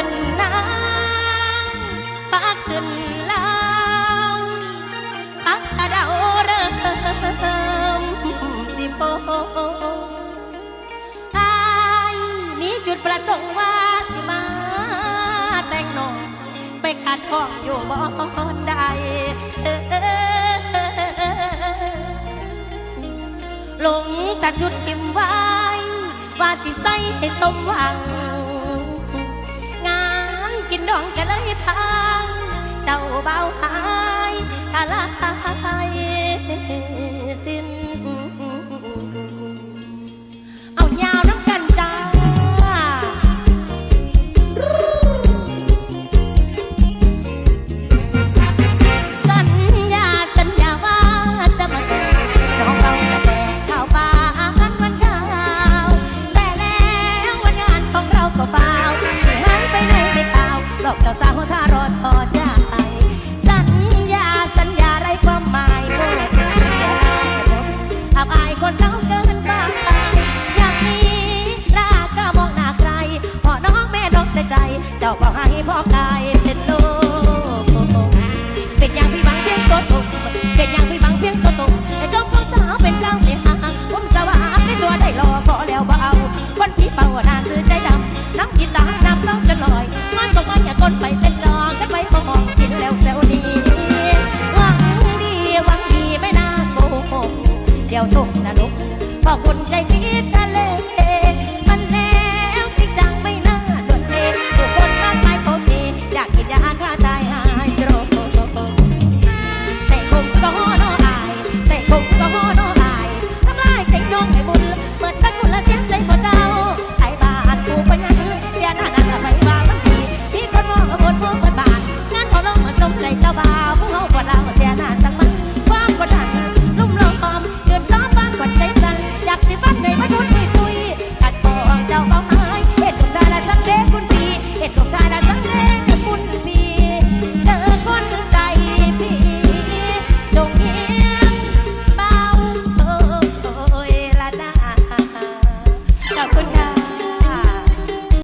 ขึ้นนางปาขึ้นลาวพักตะเดาเริ่มสิโปอไอมีจุดประสงค์ว่าสิมาแต่งนองไปขัดข้องอยู่บ่อนใดลงแต่จุดทิมไว้ว่าสิใส่ให้สมหวัง น้องกันเลยทาง จ้าสาวถ้ารอทอใจสัญญาสัญญาไรความหมายโอ้อับอายคนเขาเกินไปอยากมีรักก็มองหน้าใครพ่อน้องแม่น้องใส่ใจ เจ้าบอกให้พ่อกายเป็นโลกเป็นอย่างพี่บังเพียงตัวตกเป็นอย่างพี่บังเพียงตัวตกแต่จอมของสาวเป็นเจ้าในหางผมสว่างในตัวได้รอพอแล้วเบาคนที่เป่าหน้าซื้อใจดำน้ำกินตาน้ำเล่ากันลอยงานบอกว่าอย่าก้นไป